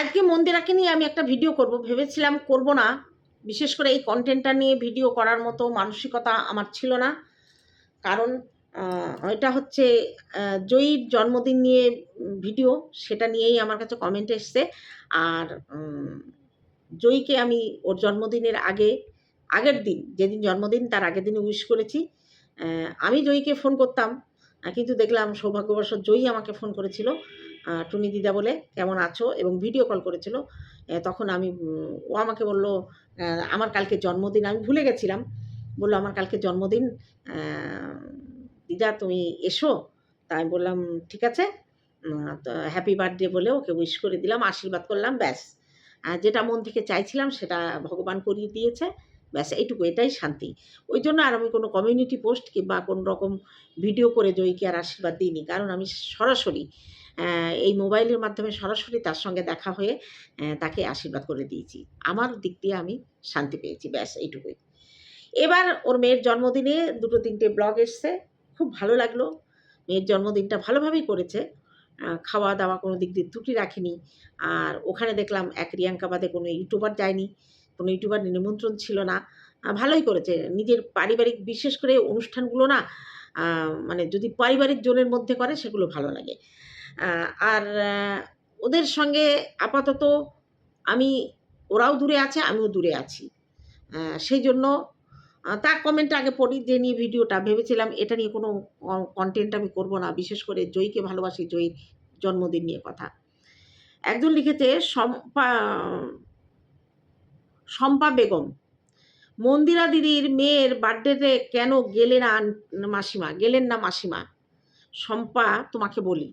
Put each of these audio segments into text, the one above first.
আজকে মন্দিরাকে নিয়ে আমি একটা ভিডিও করব। ভেবেছিলাম করব না। বিশেষ করে এই কন্টেন্টটা নিয়ে ভিডিও করার মতো মানসিকতা আমার ছিল না। কারণ এটা হচ্ছে জয়ীর জন্মদিন নিয়ে ভিডিও। সেটা নিয়েই আমার কাছে কমেন্ট এসছে। আর জয়ীকে আমি ওর জন্মদিনের আগে, আগের দিন, যেদিন জন্মদিন, তার আগের দিনে উইশ করেছি। আমি জয়ীকে ফোন করতাম, কিন্তু দেখলাম সৌভাগ্যবশত জয়ী আমাকে ফোন করেছিল। টুনি দিদা বলে, কেমন আছো? এবং ভিডিও কল করেছিল। তখন আমি ও আমাকে বলল আমার কালকে জন্মদিন। আমি ভুলে গেছিলাম। বলল, আমার কালকে জন্মদিন। দিদা, তুমি এসো। তাই বললাম, ঠিক আছে। হ্যাপি বার্থডে বলে ওকে উইশ করে দিলাম, আশীর্বাদ করলাম, ব্যাস। যেটা মন থেকে চাইছিলাম, সেটা ভগবান করিয়ে দিয়েছে। ব্যাস, এইটুকু, এটাই শান্তি। ওই জন্য আর আমি কোনো কমিউনিটি পোস্ট কিংবা কোনো রকম ভিডিও করে জয়ীকে আর আশীর্বাদ দিইনি। কারণ আমি সরাসরি এই মোবাইলের মাধ্যমে সরাসরি তার সঙ্গে দেখা হয়ে তাকে আশীর্বাদ করে দিয়েছি। আমার দিক দিয়ে আমি শান্তি পেয়েছি, ব্যাস এইটুকুই। এবার ওর মেয়ের জন্মদিনে দুটো তিনটে ব্লগ এসছে, খুব ভালো লাগল। মেয়ের জন্মদিনটা ভালোভাবেই করেছে। খাওয়া দাওয়া কোনো দিক দিয়ে ত্রুটি রাখেনি। আর ওখানে দেখলাম এক রিয়াঙ্কা বাদে কোনো ইউটিউবার যায়নি। কোনো ইউটিউবার নিমন্ত্রণ ছিল না। ভালোই করেছে। নিজের পারিবারিক, বিশেষ করে অনুষ্ঠানগুলো না মানে যদি পারিবারিক জোনের মধ্যে করে, সেগুলো ভালো লাগে। আর ওদের সঙ্গে আপাতত আমি, ওরাও দূরে আছে, আমিও দূরে আছি। সেই জন্য তার কমেন্ট আগে পড়ি, যে নিয়ে ভিডিওটা ভেবেছিলাম, এটা নিয়ে কোনো কন্টেন্ট আমি করব না, বিশেষ করে জয়ীকে ভালোবাসি, জয়ীর জন্মদিন নিয়ে কথা। একজন লিখেছে, শম্পা শম্পা বেগম, মন্দিরা দিদির মেয়ের বার্থডেতে কেন গেলে না মাসিমা? গেলেন না মাসিমা? শম্পা, তোমাকে বলি।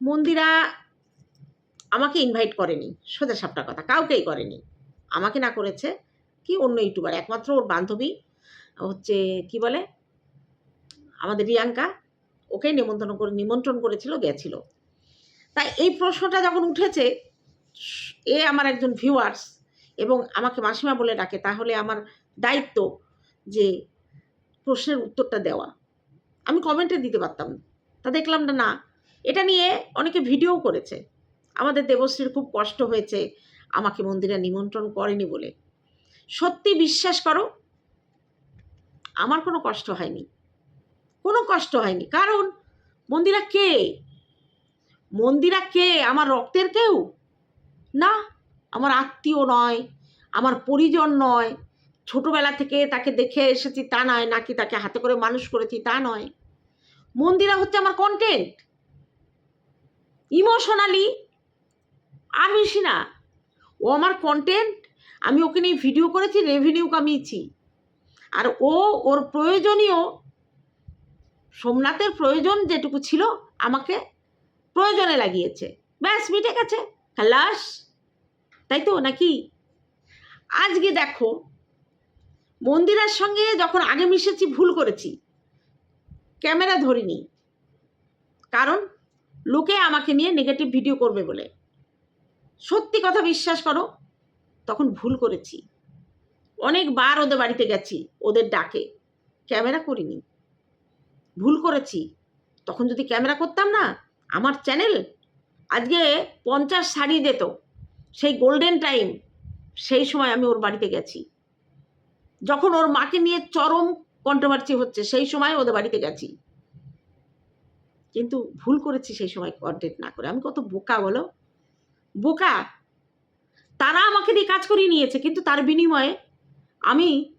মন্দিরা আমাকে ইনভাইট করেনি, সোজা সাপটা কথা, কাউকেই করেনি। আমাকে না করেছে কি অন্য ইউটিউবার, একমাত্র ওর বান্ধবী, হচ্ছে কি বলে, আমাদের রিয়াঙ্কা, ওকেই নিমন্ত্রণ করে, নিমন্ত্রণ করেছিল, গেছিল। তাই এই প্রশ্নটা যখন উঠেছে, এ আমার একজন ভিউয়ার্স এবং আমাকে মাসিমা বলে ডাকে, তাহলে আমার দায়িত্ব যে প্রশ্নের উত্তরটা দেওয়া। আমি কমেন্টে দিতে পারতাম তা দেখলাম না না এটা নিয়ে অনেকে ভিডিও করেছে। আমাদের দেবশ্রীর খুব কষ্ট হয়েছে, আমাকে মন্দিরে নিমন্ত্রণ করেনি বলে। সত্যি বিশ্বাস করো, আমার কোনো কষ্ট হয়নি। কোনো কষ্ট হয়নি। কারণ মন্দিরা কে? মন্দিরা কে? আমার রক্তের কেউ? না, আমার আত্মীয় নয়, আমার পরিজন নয়। ছোটবেলা থেকে তাকে দেখে এসেছি তা নয়, নাকি তাকে হাতে করে মানুষ করেছি তা নয়। মন্দিরা হচ্ছে আমার কন্টেন্ট ইমোশনালি আর বেশি না। ও আমার কন্টেন্ট আমি ওকে নিয়ে ভিডিও করেছি রেভিনিউ কামিয়েছি। আর ও ওর প্রয়োজনীয়, সোমনাথের প্রয়োজন যেটুকু ছিল, আমাকে প্রয়োজনে লাগিয়েছে। ব্যাস, মিটে গেছে। খালাস। তাই তো, নাকি? আজকে দেখো, মন্দিরার সঙ্গে যখন আগে মিশেছি, ভুল করেছি। ক্যামেরা ধরিনি। কারণ লোকে আমাকে নিয়ে নেগেটিভ ভিডিও করবে বলে। সত্যি কথা বিশ্বাস করো, তখন ভুল করেছি। অনেকবার ওদের বাড়িতে গেছি, ওদের ডাকে। ক্যামেরা করিনি। ভুল করেছি। তখন যদি ক্যামেরা করতাম না, আমার চ্যানেল আজকে পঞ্চাশ শাড়ি যেত সেই গোল্ডেন টাইম সেই সময় আমি ওর বাড়িতে গেছি। যখন ওর মাকে নিয়ে চরম কন্ট্রোভার্সি হচ্ছে, সেই সময় ওদের বাড়িতে গেছি। কিন্তু ভুল করেছি সেই সময় কন্টেন্ট না করে। আমি কত বোকা বলো? বোকা? তারা আমাকে দিয়ে কাজ করিয়ে নিয়েছে, কিন্তু তার বিনিময়ে আমি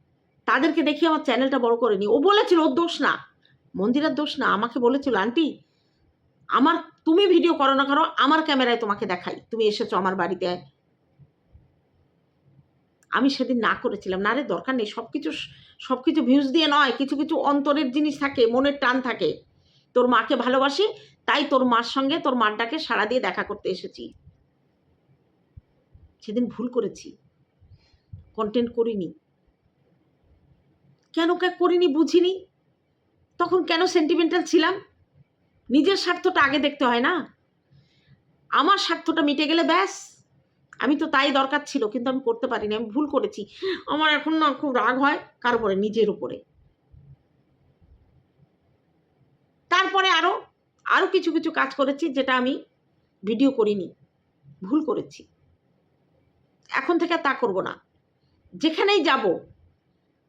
তাদেরকে দেখি আমার চ্যানেলটা বড় করে নিই। ও বলেছিল, ওর দোষ না। মন্দিরের দোষ না। আমাকে বলেছিল, আন্টি, আমার, তুমি ভিডিও করো না করো আমার ক্যামেরায় তোমাকে দেখাই। তুমি এসেছ আমার বাড়িতে। আমি সেদিন না করেছিলাম। না রে, দরকার নেই। সব কিছু সব কিছু ভিউজ দিয়ে নয়। কিছু কিছু অন্তরের জিনিস থাকে, মনের টান থাকে। তোর মাকে ভালোবাসি, তাই তোর মার সঙ্গে তোর মারটাকে সাড়া দিয়ে দেখা করতে এসেছি। সেদিন ভুল করেছি। কন্টেন্ট করিনি। কেন কে করিনি বুঝিনি। তখন কেন সেন্টিমেন্টাল ছিলাম? নিজের স্বার্থটা আগে দেখতে হয় না। আমার স্বার্থটা মিটে গেলে ব্যাস। আমি তো তাই দরকার ছিল, কিন্তু আমি করতে পারিনি। আমি ভুল করেছি। আমার এখন না খুব রাগ হয়, কার উপরে? নিজের উপরে তারপরে আরও কিছু কিছু কাজ করেছি যেটা আমি ভিডিও করিনি, ভুল করেছি। এখন থেকে তা করব না। যেখানেই যাব,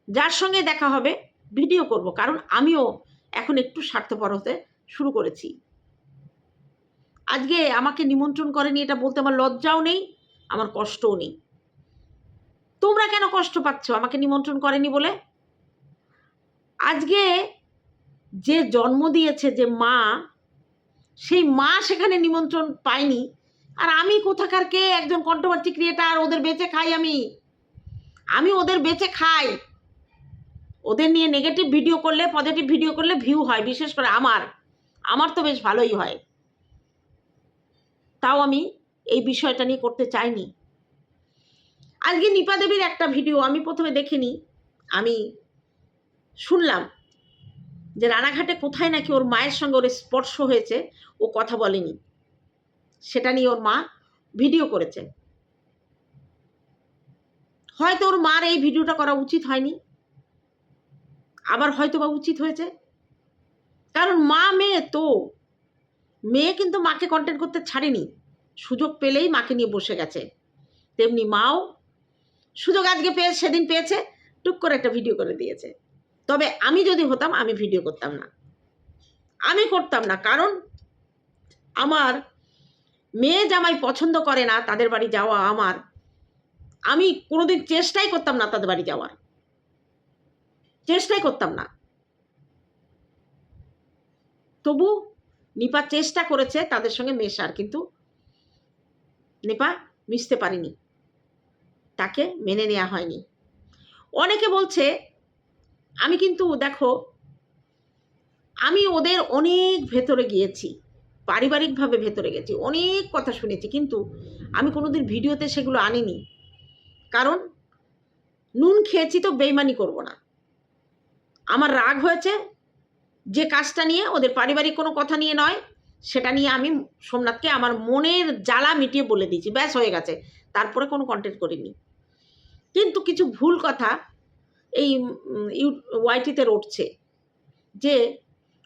যার সঙ্গে দেখা হবে ভিডিও করব। কারণ আমিও এখন একটু স্বার্থপর হতে শুরু করেছি। আজকে আমাকে নিমন্ত্রণ করেনি, এটা বলতে আমার লজ্জাও নেই, আমার কষ্টও নেই। তোমরা কেন কষ্ট পাচ্ছ? আমাকে নিমন্ত্রণ করেনি বলে? আজকে যে জন্ম দিয়েছে যে মা সেই মা সেখানে নিমন্ত্রণ পায়নি। আর আমি কোথাকার কে? একজন কন্ট্রোভার্সি ক্রিয়েটার ওদের বেঁচে খাই আমি। আমি ওদের বেঁচে খাই। ওদের নিয়ে নেগেটিভ ভিডিও করলে পজিটিভ ভিডিও করলে ভিউ হয়, বিশেষ করে আমার। আমার তো বেশ ভালোই হয়। তাও আমি এই বিষয়টা নিয়ে করতে চাইনি। আজকে নিপা দেবীর একটা ভিডিও আমি প্রথমে দেখিনি। আমি শুনলাম। যে রানাঘাটে কোথায় নাকি ওর মায়ের সঙ্গে ওর স্পর্শ হয়েছে, ও কথা বলেনি। সেটা নিয়ে ওর মা ভিডিও করেছে। হয়তো ওর মার এই ভিডিওটা করা উচিত হয়নি। আবার হয়তো বা উচিত হয়েছে। কারণ মা মেয়ে তো। মেয়ে কিন্তু মাকে কন্টেন্ট করতে ছাড়েনি। সুযোগ পেলেই মাকে নিয়ে বসে গেছে। তেমনি মাও সুযোগ আজকে পেয়ে, সেদিন পেয়েছে। টুক করে একটা ভিডিও করে দিয়েছে। তবে আমি যদি হতাম, আমি ভিডিও করতাম না। আমি করতাম না, কারণ আমার মেয়ে জামাই পছন্দ করে না, তাদের বাড়ি যাওয়া আমার। আমি কোনোদিন চেষ্টাই করতাম না তাদের বাড়ি যাওয়ার। চেষ্টাই করতাম না। তবু নিপা চেষ্টা করেছে তাদের সঙ্গে মেশার, কিন্তু নিপা মিশতে পারিনি। তাকে মেনে নেওয়া হয়নি। অনেকে বলছে আমি কিন্তু, দেখো, আমি ওদের অনেক ভেতরে গিয়েছি, পারিবারিকভাবে ভেতরে গেছি, অনেক কথা শুনেছি, কিন্তু আমি কোনোদিন ভিডিওতে সেগুলো আনিনি। কারণ, নুন খেয়েছি তো বেইমানি করব না। আমার রাগ হয়েছে, যে কাজটা নিয়ে ওদের পারিবারিক কোনো কথা নিয়ে নয়, সেটা নিয়ে আমি সোমনাথকে আমার মনের জ্বালা মিটিয়ে বলে দিয়েছি, ব্যাস হয়ে গেছে, তারপরে কোনো কন্টেন্ট করিনি। কিন্তু কিছু ভুল কথা এই ইউ, ওয়াইটিতে রটছে যে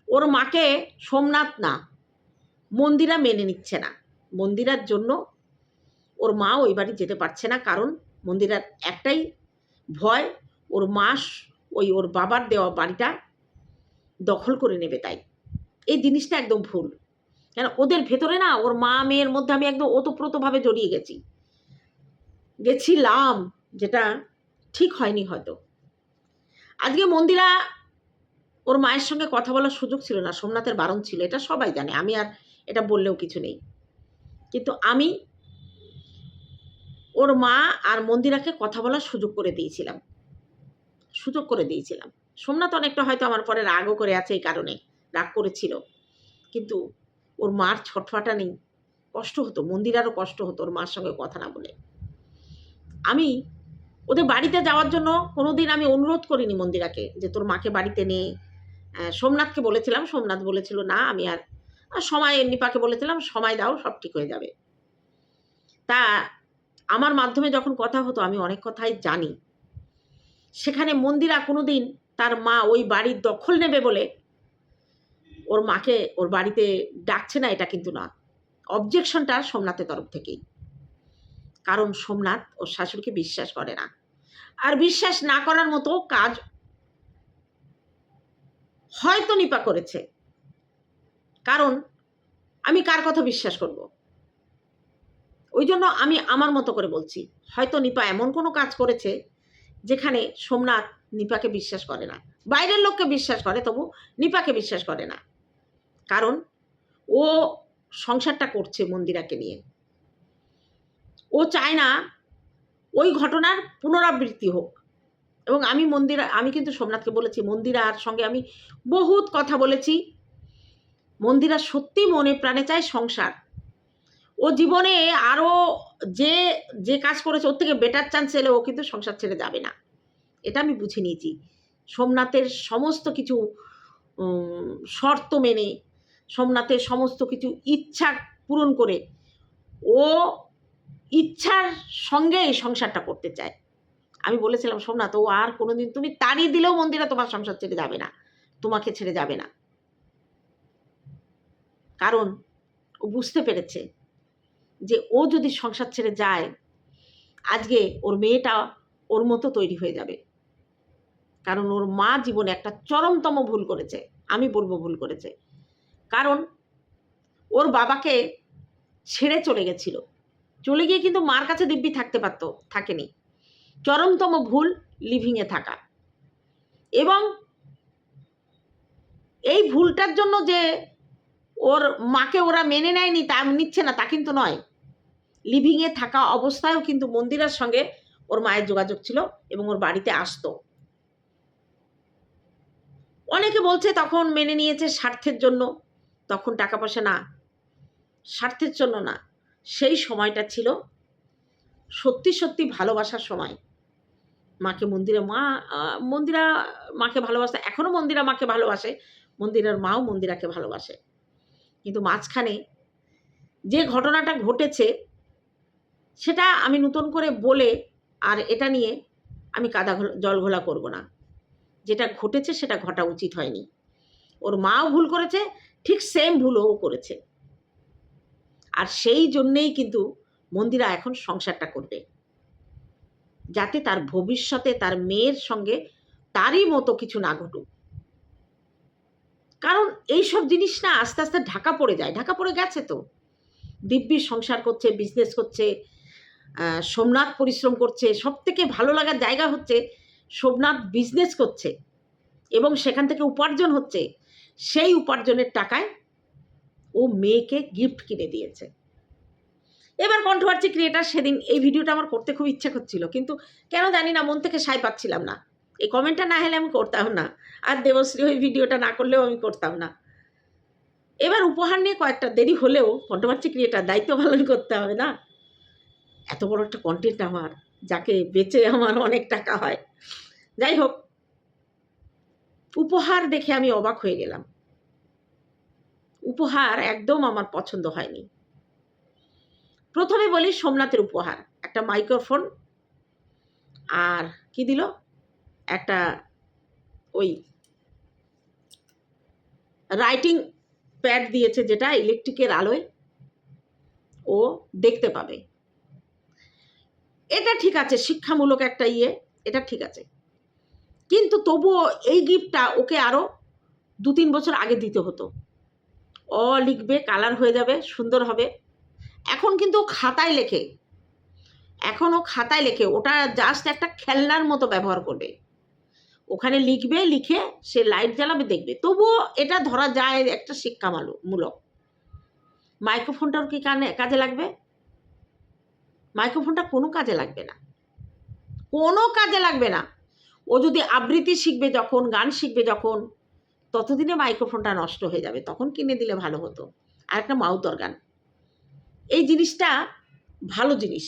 ওর মাকে সোমনাথ না, মন্দিরা মেনে নিচ্ছে না। মন্দিরার জন্য ওর মা ওই বাড়ি যেতে পারছে না কারণ মন্দিরার একটাই ভয়, ওর মা ওই ওর বাবার দেওয়া বাড়িটা দখল করে নেবে তাই। এই জিনিসটা একদম ভুল। কেন ওদের ভেতরে না ওর মা মেয়ের মধ্যে আমি একদম ওতপ্রোতভাবে জড়িয়ে গেছি। গেছিলাম, যেটা ঠিক হয়নি হয়তো। আজকে মন্দিরা ওর মায়ের সঙ্গে কথা বলার সুযোগ ছিল না, সোমনাথের বারণ ছিল, এটা সবাই জানে, আমি আর এটা বললেও কিছু নেই। কিন্তু আমি ওর মা আর মন্দিরাকে কথা বলার সুযোগ করে দিয়েছিলাম, সুযোগ করে দিয়েছিলাম। সোমনাথ অনেকটা হয়তো আমার পরে রাগও করে আছে এই কারণে, রাগ করেছিল। কিন্তু ওর মার ছটফাটা নেই, কষ্ট হতো, মন্দিরারও কষ্ট হতো ওর মার সঙ্গে কথা না বলে। আমি ওদের বাড়িতে যাওয়ার জন্য কোনোদিন আমি অনুরোধ করিনি মন্দিরাকে যে তোর মাকে বাড়িতে নে সোমনাথকে বলেছিলাম, সোমনাথ বলেছিল, না, আমি আর সময় নিপাকে বলেছিলাম, সময় দাও, সব ঠিক হয়ে যাবে। তা আমার মাধ্যমে যখন কথা হতো, আমি অনেক কথাই জানি। সেখানে মন্দিরা কোনো দিন তার মা ওই বাড়ির দখল নেবে বলে ওর মাকে ওর বাড়িতে ডাকছে না, এটা কিন্তু না। অবজেকশনটা সোমনাথের তরফ থেকেই। কারণ সোমনাথ ওর শাশুড়িকে বিশ্বাস করে না। আর বিশ্বাস না করার মতো কাজ হয়তো নিপা করেছে। কারণ আমি কার কথা বিশ্বাস করব? ওই জন্য আমি আমার মতো করে বলছি, হয়তো নিপা এমন কোনো কাজ করেছে যেখানে সোমনাথ নিপাকে বিশ্বাস করে না। বাইরের লোককে বিশ্বাস করে, তবু নিপাকে বিশ্বাস করে না। কারণ ও সংসারটা করছে মন্দিরাকে নিয়ে। ও চায় না ওই ঘটনার পুনরাবৃত্তি হোক। এবং আমি মন্দিরা, আমি কিন্তু সোমনাথকে বলেছি, মন্দিরার সঙ্গে আমি বহুত কথা বলেছি। মন্দিরা সত্যি মনে প্রাণে চায় সংসার। ও জীবনে আরও যে যে কাজ করেছে, ওর থেকে বেটার চান্স এলে ও কিন্তু সংসার ছেড়ে যাবে না। এটা আমি বুঝে নিয়েছি। সোমনাথের সমস্ত কিছু শর্ত মেনে, সোমনাথের সমস্ত কিছু ইচ্ছা পূরণ করে ও ইচ্ছার সঙ্গে এই সংসারটা করতে চায়। আমি বলেছিলাম, সোমনাথ, ও আর কোনোদিন তুমি তাড়িয়ে দিলেও মন্দিরা তোমার সংসার ছেড়ে যাবে না। তোমাকে ছেড়ে যাবে না। কারণ ও বুঝতে পেরেছে যে ও যদি সংসার ছেড়ে যায়, আজকে ওর মেয়েটা ওর মতো তৈরি হয়ে যাবে। কারণ ওর মা জীবনে একটা চরমতম ভুল করেছে। আমি বলব ভুল করেছে। কারণ ওর বাবাকে ছেড়ে চলে গেছিল। চলে গিয়ে কিন্তু মার কাছে দিব্যি থাকতে পারতো, থাকেনি। চরমতম ভুল লিভিংয়ে থাকা। এবং এই ভুলটার জন্য যে ওর মাকে ওরা মেনে নেয়নি, তা নিচ্ছে না, তা কিন্তু নয়। লিভিংয়ে থাকা অবস্থায়ও কিন্তু মন্দিরের সঙ্গে ওর মায়ের যোগাযোগ ছিল এবং ওর বাড়িতে আসতো। অনেকে বলছে তখন মেনে নিয়েছে স্বার্থের জন্য, তখন টাকা পয়সা না। স্বার্থের জন্য না। সেই সময়টা ছিল সত্যি সত্যি ভালোবাসার সময়। মাকে মন্দিরে মা মন্দিরা মাকে ভালোবাসে এখনও মন্দিরা মাকে ভালোবাসে, মন্দিরের মাও মন্দিরাকে ভালোবাসে। কিন্তু মাঝখানে যে ঘটনাটা ঘটেছে, সেটা আমি নতুন করে বলে আর এটা নিয়ে আমি কাদা জল ঘোলা করব না। যেটা ঘটেছে সেটা ঘটা উচিত হয়নি। ওর মাও ভুল করেছে, ঠিক সেম ভুলও করেছে। আর সেই জন্যেই কিন্তু মন্দিরা এখন সংসারটা করবে। যাতে তার ভবিষ্যতে তার মেয়ের সঙ্গে তারই মতো কিছু না ঘটুক। কারণ এই সব জিনিস না আস্তে আস্তে ঢাকা পড়ে যায়। ঢাকা পড়ে গেছে তো। দিব্যি সংসার করছে বিজনেস করছে সোমনাথ পরিশ্রম করছে সব থেকে ভালো লাগার জায়গা হচ্ছে সোমনাথ বিজনেস করছে এবং সেখান থেকে উপার্জন হচ্ছে। সেই উপার্জনের টাকায় ও মেয়েকে গিফট কিনে দিয়েছে। এবার কন্ট্রোভার্সি ক্রিয়েটার সেদিন এই ভিডিওটা আমার করতে খুব ইচ্ছে করছিল, কিন্তু কেন জানি না, মন থেকে সাই পাচ্ছিলাম না। এই কমেন্টটা না হলে আমি করতাম না, আর দেবশ্রী ওই ভিডিওটা না করলেও আমি করতাম না। এবার উপহার নিয়ে কয়েকটা দেরি হলেও কন্ট্রোভার্সি ক্রিয়েটার দায়িত্ব পালন করতে হবে না। এত বড় একটা কন্টেন্ট আমার, যাকে বেচে আমার অনেক টাকা হয়। যাই হোক, উপহার দেখে আমি অবাক হয়ে গেলাম। উপহার একদম আমার পছন্দ হয়নি। প্রথমে বলি সোমনাথের উপহার, একটা মাইক্রোফোন আর কি দিল? একটা ওই রাইটিং প্যাড দিয়েছে যেটা ইলেকট্রিকের আলোয়। ও দেখতে পাবে। এটা ঠিক আছে, শিক্ষামূলক একটা ইয়ে এটা ঠিক আছে। কিন্তু তবুও এই গিফটটা ওকে আরও দু তিন বছর আগে দিতে হতো। অ লিখবে কালার হয়ে যাবে, সুন্দর হবে। এখন কিন্তু খাতায় লেখে। এখন ও খাতায় লেখে। ওটা জাস্ট একটা খেলনার মতো ব্যবহার করবে। ওখানে লিখবে, লিখে সে লাইট জ্বালাবে, দেখবে। তবুও এটা ধরা যায় একটা শিক্ষামূলক। মাইক্রোফোনটার কি কানে, কাজে লাগবে? মাইক্রোফোনটা কোনো কাজে লাগবে না। কোনো কাজে লাগবে না। ও যদি আবৃত্তি শিখবে যখন, গান শিখবে যখন ততদিনে মাইক্রোফোনটা নষ্ট হয়ে যাবে, তখন কিনে দিলে ভালো হতো। আর একটা মাউথ অর্গান এই জিনিসটা ভালো জিনিস।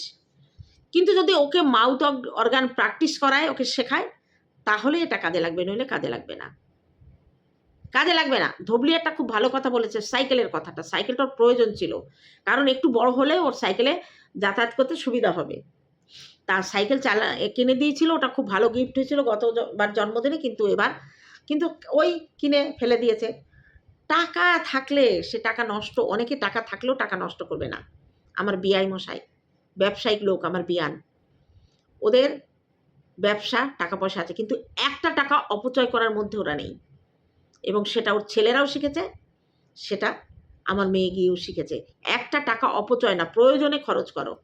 কিন্তু যদি ওকে মাউথ অর্গান প্র্যাকটিস করায়, ওকে শেখায়, তাহলে এটা কাজে লাগবে, নইলে কাজে লাগবে না। কাজে লাগবে না। ধবলি একটা খুব ভালো কথা বলেছে, সাইকেলের কথাটা। সাইকেলটার প্রয়োজন ছিল। কারণ একটু বড় হলে ওর সাইকেলে যাতায়াত করতে সুবিধা হবে। তার সাইকেল চালা, কিনে দিয়েছিল, ওটা খুব ভালো গিফট হয়েছিল গতবার জন্মদিনে, কিন্তু এবার কিন্তু ওই কিনে ফেলে দিয়েছে। টাকা থাকলে সে টাকা নষ্ট, অনেকে টাকা থাকলেও টাকা নষ্ট করবে না। আমার বিআই মশাই, ব্যবসায়িক লোক আমার বিয়ান। ওদের ব্যবসা টাকা পয়সা আছে, কিন্তু একটা টাকা অপচয় করার মধ্যে ওরা নেই। এবং সেটা ওর ছেলেরাও শিখেছে, সেটা আমার মেয়ে গিয়েও শিখেছে। একটা টাকা অপচয় না, প্রয়োজনে খরচ করো।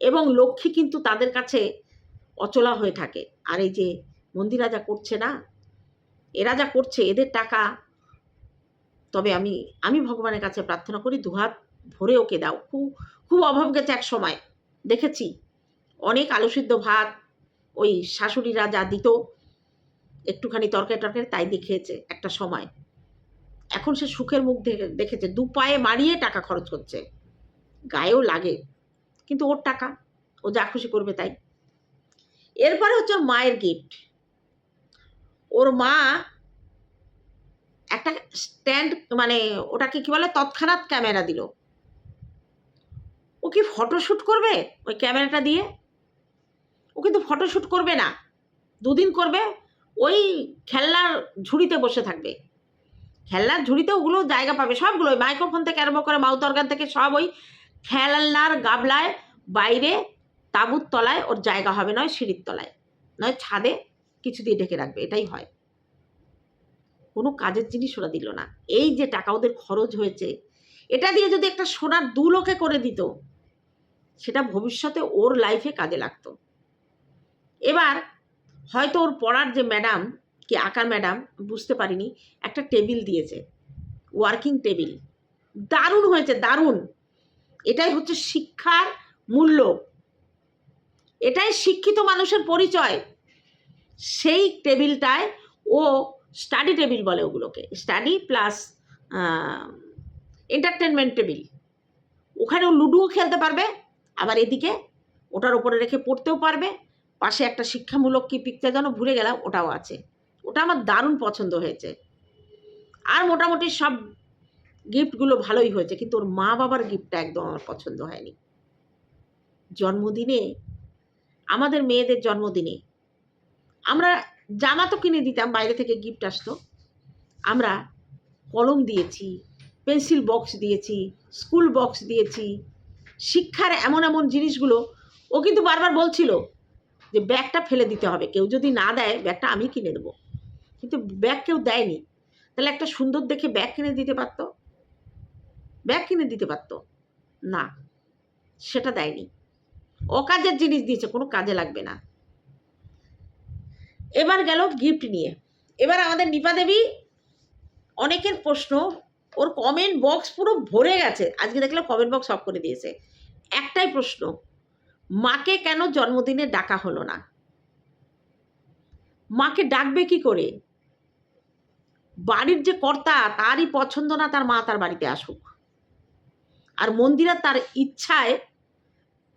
এবং লক্ষ্মী কিন্তু তাদের কাছে অচলা হয়ে থাকে। আর এই যে মন্দিরা যা করছে না এরা যা করছে, এদের টাকা। তবে আমি আমি ভগবানের কাছে প্রার্থনা করি, দুহাত ভরে ওকে দাও। খুব খুব অভাব গেছে এক সময়। দেখেছি, অনেক আলু সিদ্ধ ভাত ওই শাশুড়িরা যা দিত, একটুখানি তরকারি টরকারি তাই দেখিয়েছে একটা সময়। এখন সে সুখের মুখ দেখে, দেখেছে, দু পায়ে মারিয়ে টাকা খরচ করছে। গায়েও লাগে, কিন্তু ওর টাকা, ও যা খুশি করবে তাই। এরপরে হচ্ছে মায়ের গিফট ওর মা একটা স্ট্যান্ড মানে ওটাকে কি বলে, তৎক্ষণাৎ ক্যামেরা দিল। ও কি ফটোশ্যুট করবে ওই ক্যামেরাটা দিয়ে? ও কিন্তু ফটোশ্যুট করবে না। দুদিন করবে, ওই খেলনার ঝুড়িতে বসে থাকবে। খেলনার ঝুড়িতে ওগুলো জায়গা পাবে, সবগুলো মাইক্রোফোন থেকে আরম্ভ করে মাউথ অর্গান থেকে সব ওই খেলনার গাবলায় বাইরে তাঁবুর তলায় ওর জায়গা হবে, নয় সিঁড়ির তলায়, নয় ছাদে কিছু দিয়ে ঢেকে রাখবে, এটাই হয়। কোনো কাজের জিনিস ওরা দিল না। এই যে টাকা ওদের খরচ হয়েছে, এটা দিয়ে যদি একটা সোনার দুলোকে করে দিত, সেটা ভবিষ্যতে ওর লাইফে কাজে লাগতো। এবার হয়তো ওর পড়ার যে ম্যাডাম কি আঁকার ম্যাডাম বুঝতে পারিনি, একটা টেবিল দিয়েছে ওয়ার্কিং টেবিল দারুণ হয়েছে, দারুণ। এটাই হচ্ছে শিক্ষার মূল্য। এটাই শিক্ষিত মানুষের পরিচয়। সেই টেবিলটায় ও স্টাডি টেবিল বলে ওগুলোকে, স্টাডি প্লাস এন্টারটেনমেন্ট টেবিল। ওখানে ও লুডুও খেলতে পারবে, আবার এদিকে ওটার ওপরে রেখে পড়তেও পারবে। পাশে একটা শিক্ষামূলক কি পিকচার যেন ভুলে গেলাম, ওটাও আছে। ওটা আমার দারুণ পছন্দ হয়েছে। আর মোটামুটি সব গিফটগুলো ভালোই হয়েছে, কিন্তু ওর মা বাবার গিফটটা একদম আমার পছন্দ হয়নি। জন্মদিনে, আমাদের মেয়েদের জন্মদিনে আমরা জামা তো কিনে দিতাম, বাইরে থেকে গিফট আসতো। আমরা কলম দিয়েছি পেন্সিল বক্স দিয়েছি স্কুল বক্স দিয়েছি। শিক্ষার এমন এমন জিনিসগুলো, ও কিন্তু বারবার বলছিল যে ব্যাগটা ফেলে দিতে হবে, কেউ যদি না দেয়, ব্যাগটা আমি কিনে দেবো। কিন্তু ব্যাগ কেউ দেয়নি। তাহলে একটা সুন্দর দেখে ব্যাগ কিনে দিতে পারতো? ব্যাগ কিনে দিতে পারতো? না, সেটা দেয়নি। অকাজের জিনিস দিয়েছে, কোনো কাজে লাগবে না। এবার গেল গিফট নিয়ে। এবার আমাদের নিপা দেবী, অনেকের প্রশ্ন, ওর কমেন্ট বক্স পুরো ভরে গেছে। আজকে দেখলাম কমেন্ট বক্স অফ করে দিয়েছে। একটাই প্রশ্ন, মাকে কেন জন্মদিনে ডাকা হলো না? মাকে ডাকবে কি করে? বাড়ির যে কর্তা, তারই পছন্দ না তার মা তার বাড়িতে আসুক। আর মন্দিরা তার ইচ্ছায়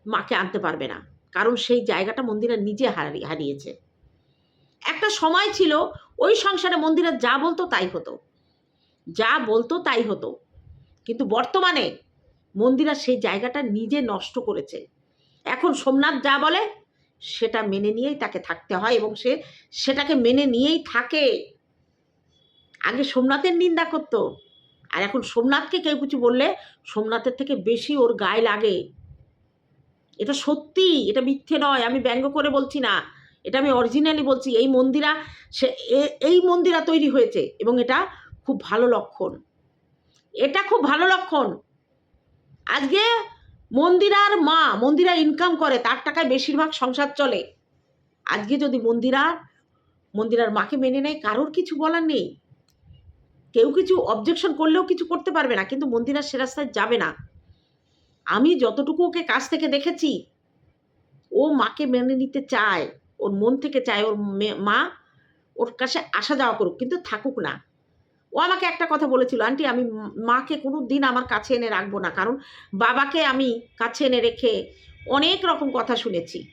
মাকে আনতে পারবে না। কারণ সেই জায়গাটা মন্দিরা নিজে হারি- হারিয়েছে। একটা সময় ছিল, ওই সংসারে মন্দিরা যা বলতো তাই হতো। যা বলতো তাই হতো। কিন্তু বর্তমানে মন্দিরা সেই জায়গাটা নিজে নষ্ট করেছে। এখন সোমনাথ যা বলে, সেটা মেনে নিয়েই তাকে থাকতে হয় এবং সে সেটাকে মেনে নিয়েই থাকে। আগে সোমনাথের নিন্দা করতো, আর এখন সোমনাথকে কেউ কিছু বললে সোমনাথের থেকে বেশি ওর গায়ে লাগে। এটা সত্যি, এটা মিথ্যে নয়, আমি ব্যঙ্গ করে বলছি না। এটা আমি অরিজিনালি বলছি, এই মন্দিরা, সে এই মন্দিরা তৈরি হয়েছে এবং এটা খুব ভালো লক্ষণ। এটা খুব ভালো লক্ষণ। আজকে মন্দিরার মা, মন্দিরা ইনকাম করে, তার টাকায় বেশিরভাগ সংসার চলে। আজকে যদি মন্দিরা, মন্দিরার মাকে মেনে নেয়, কারোর কিছু বলার নেই। কেউ কিছু অবজেকশন করলেও কিছু করতে পারবে না, কিন্তু মন্দিরা সে রাস্তায় যাবে না। আমি যতটুকু ওকে কাছ থেকে দেখেছি, ও মাকে মেনে নিতে চায়। ওর মন থেকে চায় ওর মে- ওর কাছে আসা যাওয়া করুক, কিন্তু থাকুক না। ও আমাকে একটা কথা বলেছিল, আন্টি, আমি মাকে কোনো দিন আমার কাছে এনে রাখব না, কারণ বাবাকে আমি কাছে এনে রেখে অনেক রকম কথা শুনেছি।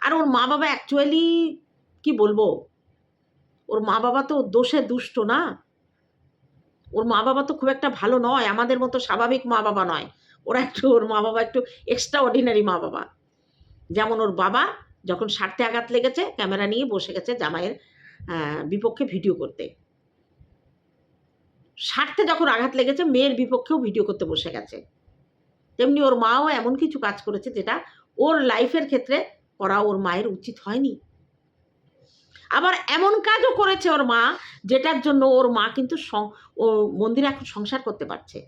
আর ওর মা বাবা অ্যাকচুয়ালি কি বলব? ওর মা বাবা তো দোষে দুষ্ট না। ওর মা বাবা তো খুব একটা ভালো নয়, আমাদের মতো স্বাভাবিক মা বাবা নয়। ওরা একটু, ওর মা বাবা একটু এক্সট্রা অর্ডিনারি মা বাবা যেমন ওর বাবা যখন স্বার্থে আঘাত লেগেছে, ক্যামেরা নিয়ে বসে গেছে জামাইয়ের বিপক্ষে ভিডিও করতে। স্বার্থে যখন আঘাত লেগেছে, মেয়ের বিপক্ষেও ভিডিও করতে বসে গেছে। তেমনি ওর মাও এমন কিছু কাজ করেছে যেটা ওর লাইফের ক্ষেত্রে করা ওর মায়ের উচিত হয়নি। আবার এমন কাজও করেছে ওর মা, যেটার জন্য ওর মা কিন্তু ও মন্দিরে এখন সংসার করতে পারছে।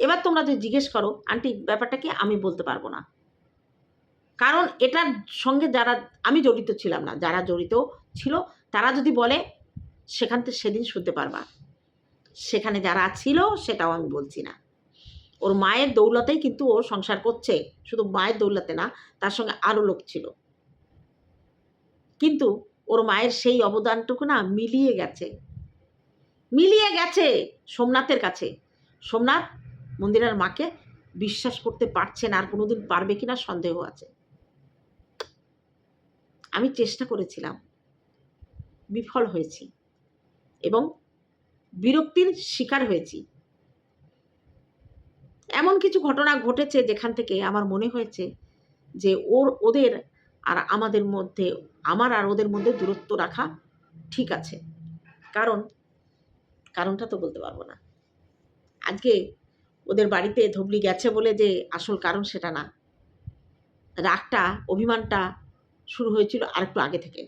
এবার তোমরা যদি জিজ্ঞেস করো, আন্টি, ব্যাপারটা কি? আমি বলতে পারব না। কারণ এটার সঙ্গে যারা, আমি জড়িত ছিলাম না, যারা জড়িত ছিল, তারা যদি বলে, সেখান থেকে সেদিন শুনতে পারবা। সেখানে যারা ছিল, সেটাও আমি বলছি না। ওর মায়ের দৌলতেই কিন্তু ও সংসার করছে, শুধু মায়ের দৌলতে না, তার সঙ্গে আরও লোক ছিল। কিন্তু ওর মায়ের সেই অবদানটুকু না মিলিয়ে গেছে। মিলিয়ে গেছে সোমনাথের কাছে। সোমনাথ মন্দিরের মাকে বিশ্বাস করতে পারছে না, আর কোনোদিন পারবে কিনা সন্দেহ আছে। আমি চেষ্টা করেছিলাম। বিফল হয়েছি এবং বিরক্তির শিকার হয়েছি। এমন কিছু ঘটনা ঘটেছে যেখান থেকে আমার মনে হয়েছে যে ওর, ওদের আর আমাদের মধ্যে, আমার আর ওদের মধ্যে দূরত্ব রাখা ঠিক আছে। কারণ, কারণটা তো বলতে পারব না। আজকে ওদের বাড়িতে ধবলি গেছে বলে যে আসল কারণ সেটা না। রাগটা, অভিমানটা শুরু হয়েছিল আরেকটু আগে থেকে।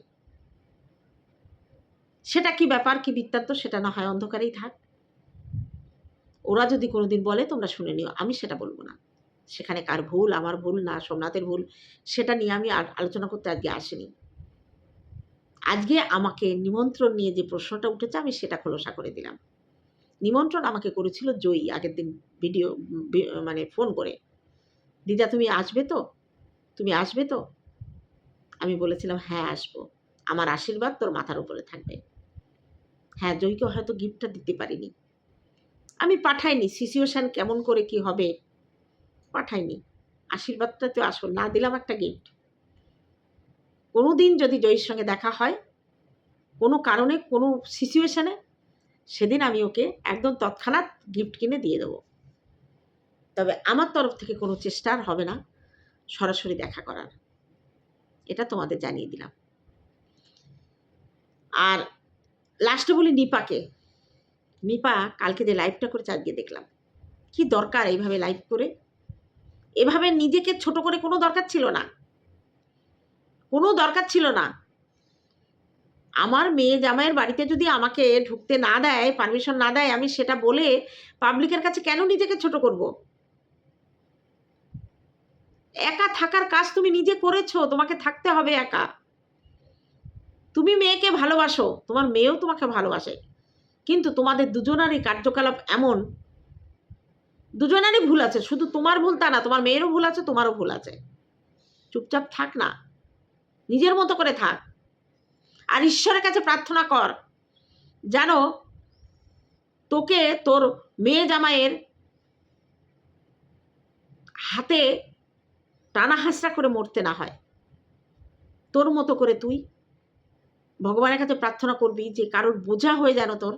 সেটা কি ব্যাপার, কি বৃত্তান্ত, সেটা না হয় অন্ধকারেই থাক। ওরা যদি কোনোদিন বলে, তোমরা শুনে নিও। আমি সেটা বলব না। সেখানে কার ভুল, আমার ভুল, না সোমনাথের ভুল, সেটা নিয়ে আমি আর আলোচনা করতে আজকে আসিনি। আজকে আমাকে নিমন্ত্রণ নিয়ে যে প্রশ্নটা উঠেছে, আমি সেটা খোলসা করে দিলাম। নিমন্ত্রণ আমাকে করেছিল জয়ী, আগের দিন ভিডিও মানে ফোন করে। দিদা, তুমি আসবে তো? তুমি আসবে তো? আমি বলেছিলাম হ্যাঁ আসব। আমার আশীর্বাদ তোর মাথার উপরে থাকবে। হ্যাঁ জয়ীকে হয়তো গিফটটা দিতে পারিনি। আমি পাঠাইনি। সিচুয়েশান কেমন করে কি হবে? পাঠাইনি। আশীর্বাদটা তো আসল, না দিলাম একটা গিফট কোনো দিন যদি জয়ীর সঙ্গে দেখা হয়, কোনো কারণে, কোনো সিচুয়েশানে সেদিন আমি ওকে একদম তৎক্ষণাৎ গিফট কিনে দিয়ে দেবো। তবে আমার তরফ থেকে কোনো চেষ্টা আর হবে না সরাসরি দেখা করার। এটা তোমাদের জানিয়ে দিলাম। আর লাস্টে বলি নিপাকে। নিপা কালকে যে লাইভটা করেছে আজকে দেখলাম। কি দরকার এইভাবে লাইভ করে? এভাবে নিজেকে ছোট করে কোনো দরকার ছিল না। কোনো দরকার ছিল না। আমার মেয়ে জামাইয়ের বাড়িতে যদি আমাকে ঢুকতে না দেয় পারমিশন না দেয়, আমি সেটা বলে পাবলিকের কাছে কেন নিজেকে ছোট করব? একা থাকার কাজ তুমি নিজে করেছ, তোমাকে থাকতে হবে একা। তুমি মেয়েকে ভালোবাসো, তোমার মেয়েও তোমাকে ভালোবাসে। কিন্তু তোমাদের দুজনারই কার্যকলাপ এমন। দুজনারই ভুল আছে, শুধু তোমার ভুল তা না, তোমার মেয়েরও ভুল আছে, তোমারও ভুল আছে। চুপচাপ থাক না, নিজের মতো করে থাক। আর ঈশ্বরের কাছে প্রার্থনা কর, যেন তোকে তোর মেয়ে জামাইয়ের হাতে টানা হাসরা করে মরতে না হয়। তোর মতো করে তুই ভগবানের কাছে প্রার্থনা করবি যে কারোর বোঝা হয়ে যেন তোর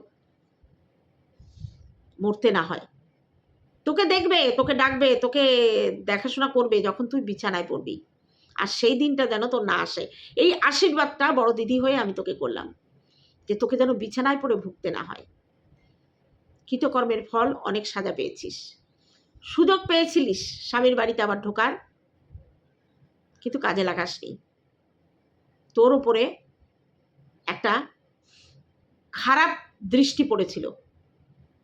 মরতে না হয়। তোকে দেখবে, তোকে ডাকবে, তোকে দেখাশোনা করবে যখন তুই বিছানায় পড়বি। আর সেই দিনটা যেন তোর না আসে। এই আশীর্বাদটা বড় দিদি হয়ে আমি তোকে করলাম, যে তোকে যেন বিছানায় পড়ে ভুগতে না হয়। কৃতকর্মের ফল অনেক সাজা পেয়েছিস। সুযোগ পেয়েছিলিস স্বামীর বাড়িতে আবার ঢোকার। কিন্তু কাজে লাগাসনি তোর উপরে একটা খারাপ দৃষ্টি পড়েছিল।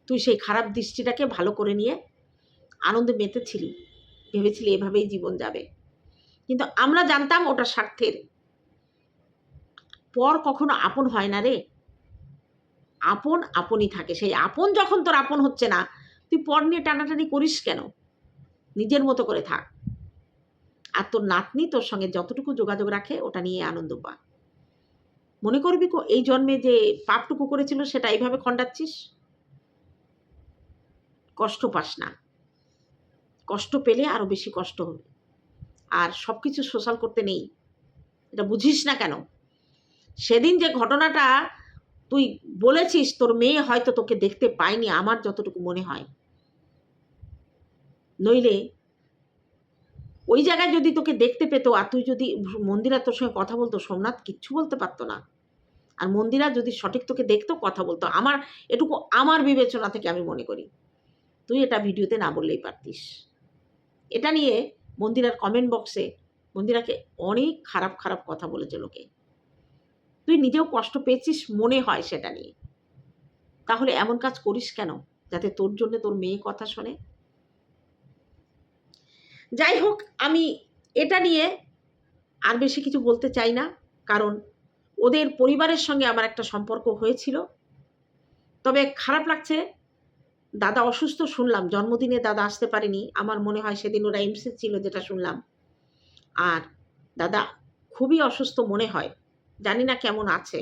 তুই সেই খারাপ দৃষ্টিটাকে ভালো করে নিয়ে আনন্দে মেতেছিলি, ভেবেছিলি এভাবেই জীবন যাবে। কিন্তু আমরা জানতাম ওটা স্বার্থের। পর কখনো আপন হয় না রে। আপন আপনই থাকে। সেই আপন যখন তোর আপন হচ্ছে না, তুই পর নিয়ে টানাটানি করিস কেন? নিজের মতো করে থাক। আর তোর নাতনি তোর সঙ্গে যতটুকু যোগাযোগ রাখে, ওটা নিয়ে আনন্দ পা মনে করবি এই জন্মে যে পাপটুকু করেছিল, সেটা এইভাবে খণ্ডাচ্ছিস? কষ্ট পাস না। কষ্ট পেলে আরও বেশি কষ্ট হবে। আর সব কিছু সোশ্যাল করতে নেই। এটা বুঝিস না কেন? সেদিন যে ঘটনাটা তুই বলেছিস, তোর মেয়ে হয়তো তোকে দেখতে পায়নি, আমার যতটুকু মনে হয়। নইলে ওই জায়গায় যদি তোকে দেখতে পেতো, আর তুই যদি মন্দিরা তোর সঙ্গে কথা বলতো, সোমনাথ কিচ্ছু বলতে পারতো না। আর মন্দিরা যদি সঠিক তোকে দেখতো, কথা বলতো, আমার, এটুকু আমার বিবেচনা থেকে আমি মনে করি। তুই এটা ভিডিওতে না বললেই পারতিস। এটা নিয়ে মন্দিরার কমেন্ট বক্সে মন্দিরাকে অনেক খারাপ খারাপ কথা বলেছে লোকে। তুই নিজেও কষ্ট পেয়েছিস মনে হয় সেটা নিয়ে। তাহলে এমন কাজ করিস কেন? যাতে তোর জন্য তোর মেয়ে কথা শোনে। যাই হোক, আমি এটা নিয়ে আর বেশি কিছু বলতে চাই না, কারণ ওদের পরিবারের সঙ্গে আমার একটা সম্পর্ক হয়েছিল। তবে খারাপ লাগছে, দাদা অসুস্থ শুনলাম, জন্মদিনে দাদা আসতে পারেনি, আমার মনে হয় সেদিন ওরা এমসে ছিল যেটা শুনলাম। আর দাদা খুবই অসুস্থ মনে হয়, জানি না কেমন আছে।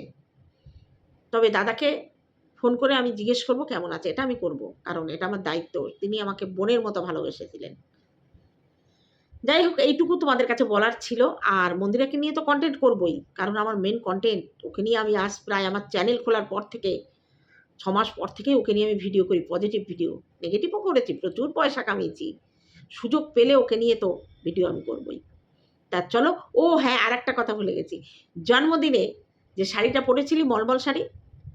তবে দাদাকে ফোন করে আমি জিজ্ঞেস করব কেমন আছে, এটা আমি করব, কারণ এটা আমার দায়িত্ব, তিনি আমাকে বোনের মতো ভালোবেসেছিলেন। যাই হোক এইটুকু তোমাদের কাছে বলার ছিল। আর মন্দিরাকে নিয়ে তো কন্টেন্ট করবই, কারণ আমার মেন কন্টেন্ট ওকে নিয়ে আমি আজ প্রায় আমার চ্যানেল খোলার পর থেকে ছ মাস পর থেকেই ওকে নিয়ে আমি ভিডিও করি পজিটিভ ভিডিও নেগেটিভও করেছি, প্রচুর পয়সা কামিয়েছি। সুযোগ পেলে ওকে নিয়ে তো ভিডিও আমি করবই। তা চলো, ও হ্যাঁ আর একটা কথা ভুলে গেছি। জন্মদিনে যে শাড়িটা পরেছিলি, মলমল শাড়ি,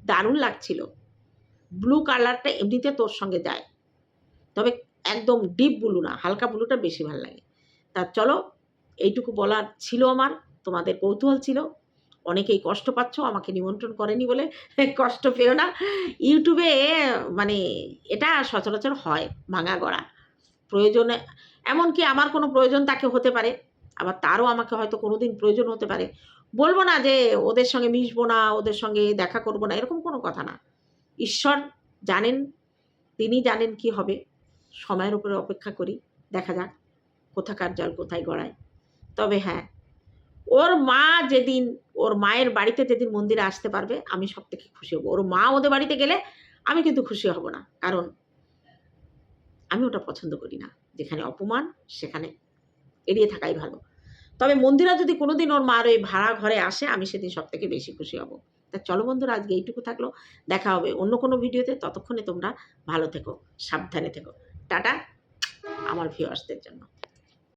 দারুণ লাগছিল। ব্লু কালারটা এমনিতে তোর সঙ্গে যায়। তবে একদম ডিপ ব্লু না, হালকা ব্লুটা বেশি ভালো লাগে। তা চলো, এইটুকু বলার ছিল আমার, তোমাদের কৌতূহল ছিল। অনেকেই কষ্ট পাচ্ছ, আমাকে নিমন্ত্রণ করেনি বলে কষ্ট পেও না। ইউটিউবে মানে এটা সচরাচর হয়, ভাঙা গড়া। প্রয়োজনে, এমনকি আমার কোনো প্রয়োজন তাকে হতে পারে, আবার তারও আমাকে হয়তো কোনো দিন প্রয়োজন হতে পারে। বলব না যে ওদের সঙ্গে মিশবো না, ওদের সঙ্গে দেখা করব না, এরকম কোনো কথা না। ঈশ্বর জানেন, তিনি জানেন কি হবে। সময়ের উপরে অপেক্ষা করি, দেখা যাক। কোথাকার জল কোথায় গড়ায়। তবে হ্যাঁ ওর মা যেদিন, ওর মায়ের বাড়িতে যেদিন মন্দিরে আসতে পারবে, আমি সব থেকে খুশি হব। ওর মা ওদের বাড়িতে গেলে আমি কিন্তু খুশি হব না। কারণ আমি ওটা পছন্দ করি না। যেখানে অপমান, সেখানে এড়িয়ে থাকাই ভালো। তবে মন্দিরা যদি কোনোদিন ওর মার ওই ভাড়া ঘরে আসে, আমি সেদিন সব থেকে বেশি খুশি হব। তা চলো বন্ধুরা, আজকে এইটুকু থাকল। দেখা হবে অন্য কোনো ভিডিওতে। ততক্ষণে তোমরা ভালো থেকো, সাবধানে থেকো। টাটা, আমার ভিউয়ার্সদের জন্য।